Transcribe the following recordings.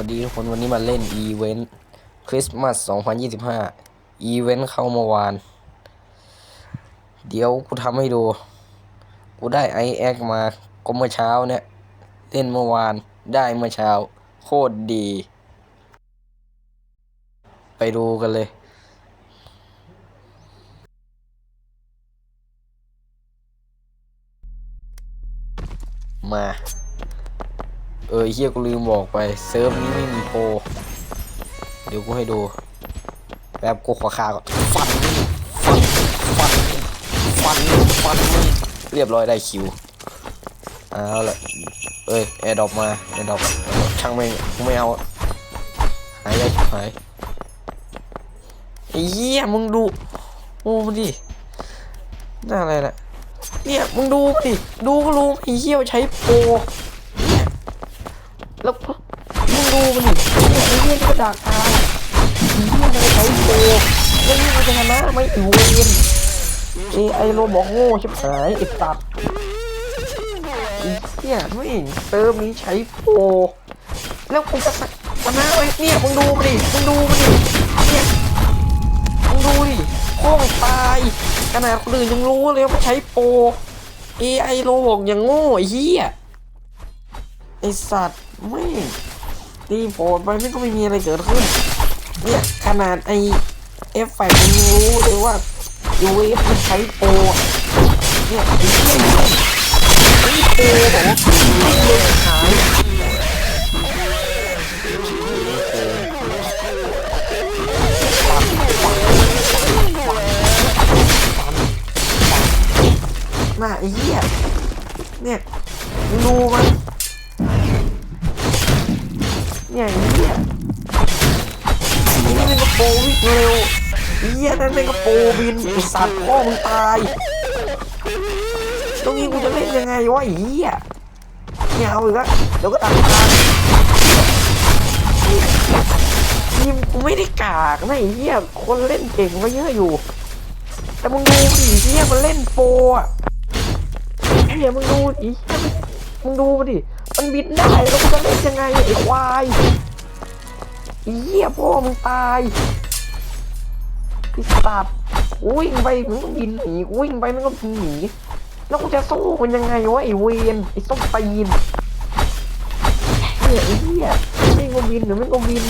วัสดีทุกคนวันนี้มาเล่นอีเวนต์คริสต์มาส 2025 อีเวนต์เข้าเมื่อวาน เดี๋ยวกูทำให้ดู กูได้ไอแอคมาก็เมื่อเช้าเนี่ย เล่นเมื่อวานได้เมื่อเช้า โคตรดี ไปดูกันเลยมา เออเฮียกูลืมบอกไปเซิร์ฟนี้ไม่มีโปรเดี๋ยวกูให้ดูแบบกูขอคาก่อนฟันฟันฟันฟันฟันเรียบร้อยได้คิวเอาละเอ้ยแอร์ดรอปมาแอร์ดรอปช่างไม่งกูไม่เอาหายได้หายไอ้เหี้ยมึงดูโอ้มันดิน่าอะไรน่ะเนี่ยมึงดูดิดูก็รู้ไอ้เหี้ยใช้โปร แล้วมึงดูมันดิเนี่ยไอ้เหี้ยนี่ก็ดักทางไอ้เหี้ยมันใช้โปรแล้วนี่มันจะชนะไม่อีเวนเอไอโรบอกโง่ชิบหายไอ้ตัดไอ้เหี้ยไม่เห็นเติมนี้ใช้โปรแล้วกูจะชนะไหมเนี่ยมึงดูมันดิมึงดูมันดิเนี่ยมึงดูดิโค้งตายขนาดคนอื่นยังรู้เลยว่าใช้โปรเอไอโรบอกอย่างโง่ไอ้เหี้ย ไอสัตว์ไม่ตีโผล่ไปไม่ก็ไม่มีอะไรเกิดขึ้นเนี่ยขนาดไอเอฟแฟกมันรู้เลยว่ายูเอฟมันใช้โปรเนี่ยไอเหี้ยไอ้โปรบอกว่าไม่เลยหายน่าไอ้เหี้ยเนี่ยดูมัน เร็วไอ้เหี้ยนั่นเป็นกระโปรบินสัตว์พ่อมึงตาย ตรงนี้กูจะเล่นยังไงวะเหี้ยเนี่ยเอาอีกแล้วเดี๋ยวก็ตัดทางทีมกูไม่ได้กากนะไอ้เหี้ยคนเล่นเก่งก็เยอะอยู่ แต่มึงดูดิไอ้เหี้ยมันเล่นโปรอะไอ้เหี้ยมึงดูดิไอ้เหี้ยมึงดูดิมันบินได้แล้วกูจะเล่นยังไงไอ้ควายเหี้ยพ่อมึงตาย ไอ้สัตว์วิ่งไปมึงก็บินหนีวิ่งไปมันก็บินหนีแล้วกูจะสู้มันยังไงวะไอ้เวนไอ้ส้มตีนเนี่ยไอ้เหี้ยไม่ก็บินหรือไม่ก็บิน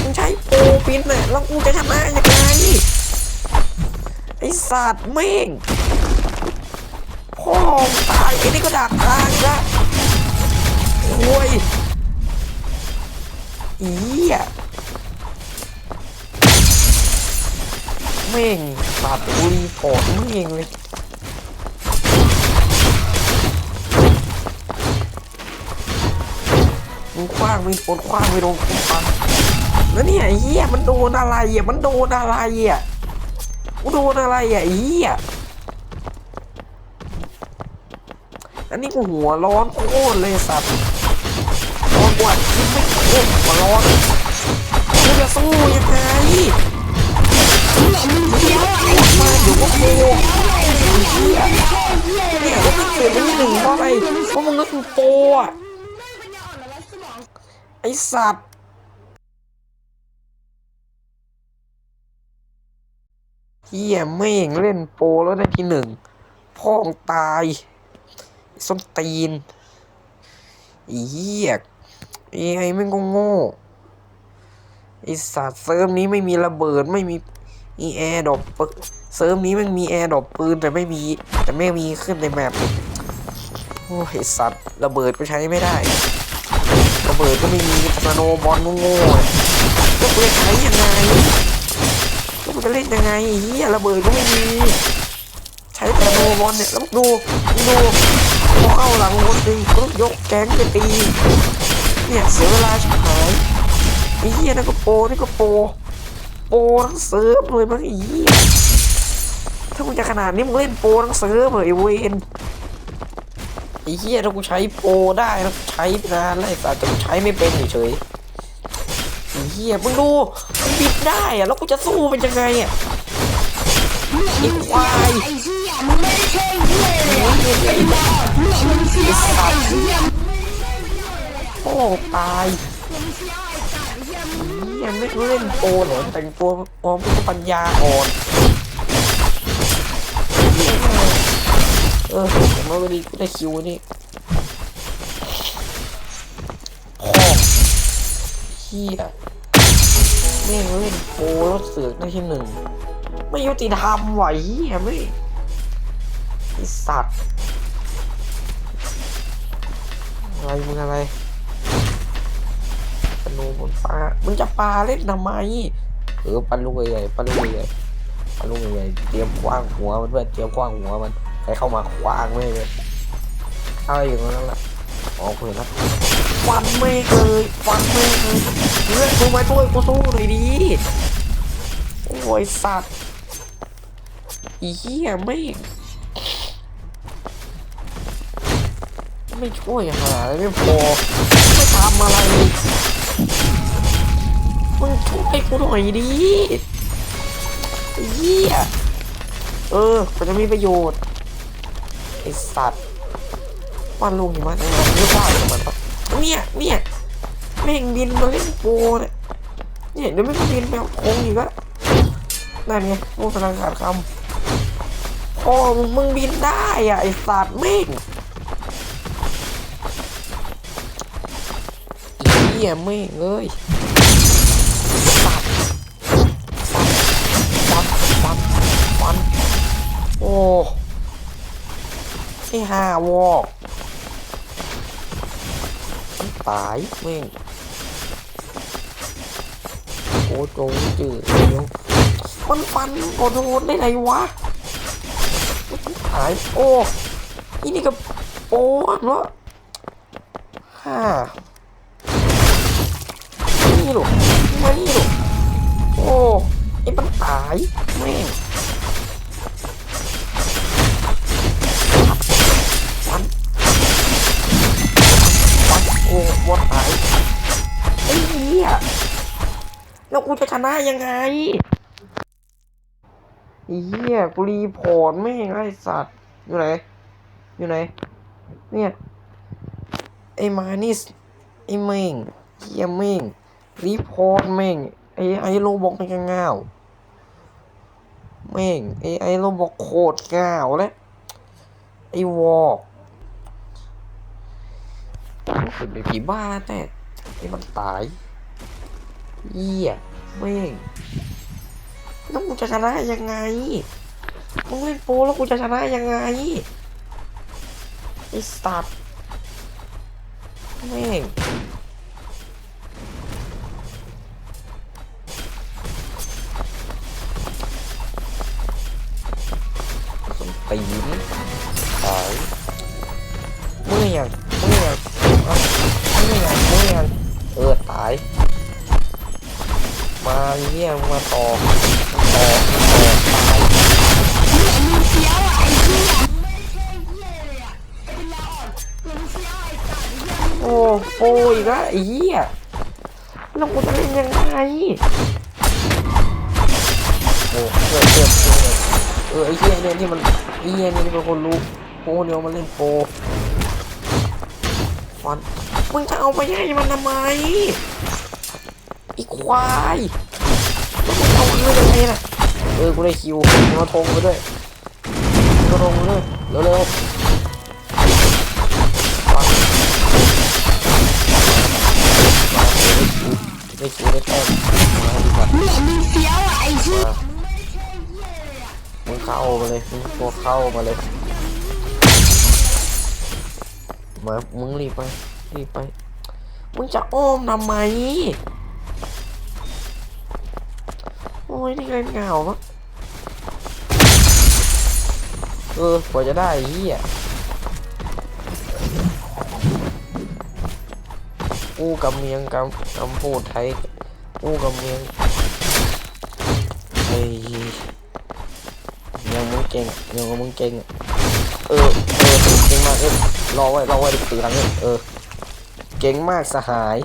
มึงใช้โปรบินน่ะแล้วกูจะชนะไรยังไงไอ้สัตว์แม่งพ่อมึงตายไอ้นี่ก็ดักทางละโอ้ยอีอะ แม่งปาดอุรีพอร์ตมึงเองเลยมึงคว้างไม่โดนคว้างไม่โดนกูปังแล้วเนี่ยไอ้เหี้ยมันโดนอะไรอะมันโดนอะไรอะกูโดนอะไรอะไอ้เหี้ยอันนี้กูหัวร้อนโคตรเลยสัตว์ร้อนกว่าที่ไม่โคตรหัวร้อนกูจะสู้ยังไง อยู่ก็โกเนี่ยก็ไม่เกิดเป็นที่หนึ่งเพราะอะไรเพราะมึงก็คือโปรอะไอสัตว์เฮียแม่งเล่นโปรแล้วได้ที่หนึ่งพ่องตายส้นตีนอ้เหี้ยไอ้ไอ้แม่งก็โง่ไอสัตว์เซิร์ฟนี้ไม่มีระเบิดไม่มี อีแอร์ดรอปเซิร์ฟนี้ม่งมีแอร์ดอปปืนแต่ไม่มี แต่ไม่มีขึ้นในแมปโอ้ยสัตว์ระเบิดก็ใช้ไม่ได้ระเบิดก็ไม่มีสโนบอลโง่ๆก็จะใช้ยังไงก็จะเล่นยังไงเหี้ยระเบิดก็ไม่มี ใช้แต่สโนบอลเนี่ยแล้วดูดูพอเข้าหลังคนตีก็ยกแก๊งไปตีเนี่ยเสียเวลาชิบหายไอ้เหี้ยนั่นก็โปนี่ก็โปร โปรทั้งเซิร์ฟเลยมั้งไอ้เหี้ยถ้ามึงจะขนาดนี้มึงเล่นโปรทั้งเซิร์ฟเลยไอเวนไอ้เหี้ยถ้ากูใช้โปรได้นะกูใช้นานแล้วไอ้สัสแต่กูใช้ไม่เป็นเฉยๆไอ้เหี้ยมึงดูมันบิดได้อะแล้วกูจะสู้มันยังไงอะไอ้ควายไอ้เหี้ยมึงไม่ได้ใช่เหี้ยเลยไอ้บอสมึงมึงเสียไอ้เหี้ยโอ้ตายผมเชี ยังไม่เล่นโปรเหรอแต่งตัวออมเป็นปัญญาอ่อนเออผมว่าวันนี้กูได้คิวนี่พ่อเฮียแม่งเล่นโปรแล้วเสือกได้ที่หนึ่งไม่ยุติธรรมไหวะเฮียไม่ไอสัตว์อะไรมึงอะไร ปนูบนฟ้ามึงจะปาเล่นทำไมเออปันลูกใหญ่ปันลูกใหญ่ปันลูกใหญ่เตรียมคว้างหัวมันเพื่อนเตรียมคว้างหัวมันใครเข้ามาคว้างไม่เลยเข้าอยู่ตรงนั้นแหละอ๋อเพื่อนละฟันไม่เลยฟันไม่เลยเพื่อนกูมาช่วยกูสู้หน่อยดิโอ้ยสัตว์อีเหี้ยไม่งไม่ช่วยหาอะไรไม่พอไม่ทำอะไร มึงช่วยกูหน่อยดิเหี้ยเออมันจะมีประโยชน์ไอสัตว์ปันลูกหิมะในมันไม่ได้กับมันปะเนี่ยเนี่ยแม่งบินมาเล่นโปเนี่ยเนี่ยเดี๋ยวไม่บินไปเอาโค้งอีกแล้วนั่นไงโอ้สนังขาดคำพ่อมึงมึงบินได้อะไอสัตว์แม่งเหี้ยไม่งเอ้ย โอ้ไอ้ห่าวอกตายแม่งโอ้โจงจืดเดียวมันฟันโอโดนได้ไงวะมันตายโอ้อีนี่ก็โป้เนาะฮ่านี่หรอมานี่หรอโอ้ไอ้มันตายแม่ กูจะชนะยังไงเหี้ยกูรีพอร์ตแม่งไอ้สัตว์ อยู่ไหน อยู่ไหน เนี่ย ไอ้มานิส ไอ้เมงเหี้ยเมงรีพอร์ตแม่งไอไอโรบอกเป็นง่าวแม่งไอไอโรบอกโคตรง่าวแล้วไอวอกมันเป็นปผีบ้าแต่ไอมันตายเยี่ย แม่งแล้วกูจะชนะยังไงมึงเล่นโปแล้วกูจะชนะยังไงไอสัตว์แม่งสมตีน ยี่ยมาต่อต่อต่อตายมึงเชียวอะไอ้เฮียมึงไม่ใช่เฮียเลยอะไอ้เป็นลาอ่อนผมเชียวไอ้สัตว์เฮียโอ้โอ้ยละไอ้เหี้ยแล้วกูจะเล่นยังไงโอ้เกิดเกิดเกิดเออไอ้เหี้ยเนี่ยที่มันไอ้เหี้ยเนี่ยที่เป็นคนรู้โปรเดียวมันเล่นโปรฟันมึงจะเอาไปให้มันทำไมอีควาย เอาเรื่องยังไงน่ะเออกูได้คิวมึงเอาธงไปด้วยมึงเอาธงไปด้วยเร็วเร็วๆฟันได้คิวได้แต้มมาดีกว่าเนี่ยมึงเชียวไอ้เฮียมึงไม่ใช่เฮียเลยอะมึงเข้ามาเลยมึงตัวเข้ามาเลยมามึงรีบไปรีบไปมึงจะอ้อมทำไม ยนี่เล่นเหงามะเออกว่าจะได้ไอ้เฮียกูกับเมียงกำกำพูดไทยกูกับเมียงเฮ้ยยังมึงเก่งยังมึงเก่งเออเออเก่งมากเออรอไว้รอไว้ตีหลังเนี่ยเออเก่งมากสหาย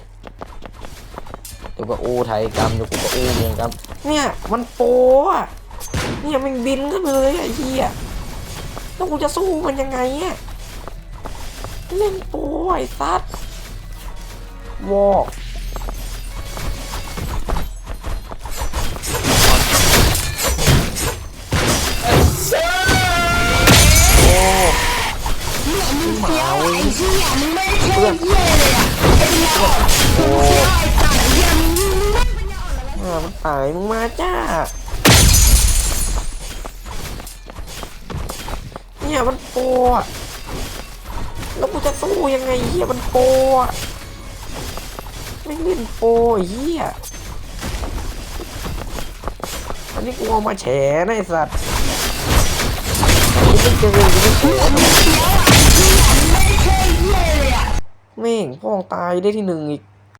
ยวก็อู้ไทยกรรมเดี๋ยวกูก็อูเมียงกรรมเนี่ยมันโป้อะเนี่ยมันบินขึ้นเลยไอ้เหี้ยแล้วกูจะสู้มันยังไงเนี่ยเล่นโป้ไอ้ซัดวอกเดี๋ยไอ้เหี้ยมึงไม่ใช่เหี้ยเลยอะเป็นเรา มันตายมึงมาจ้า เนี่ยมันโปะแล้วกูจะสู้ยังไงเฮียมันโปะไม่เล่นโปรไอ้เฮียอันนี้กูเอามาแฉนะไอสัตว์ไม่เจอไม่แฉนะเฟี้ยวอะไอ้เหี้ยมึงไม่ได้เท่เหี้ยเลยอะแม่งพ่องตายได้ที่หนึ่งอีก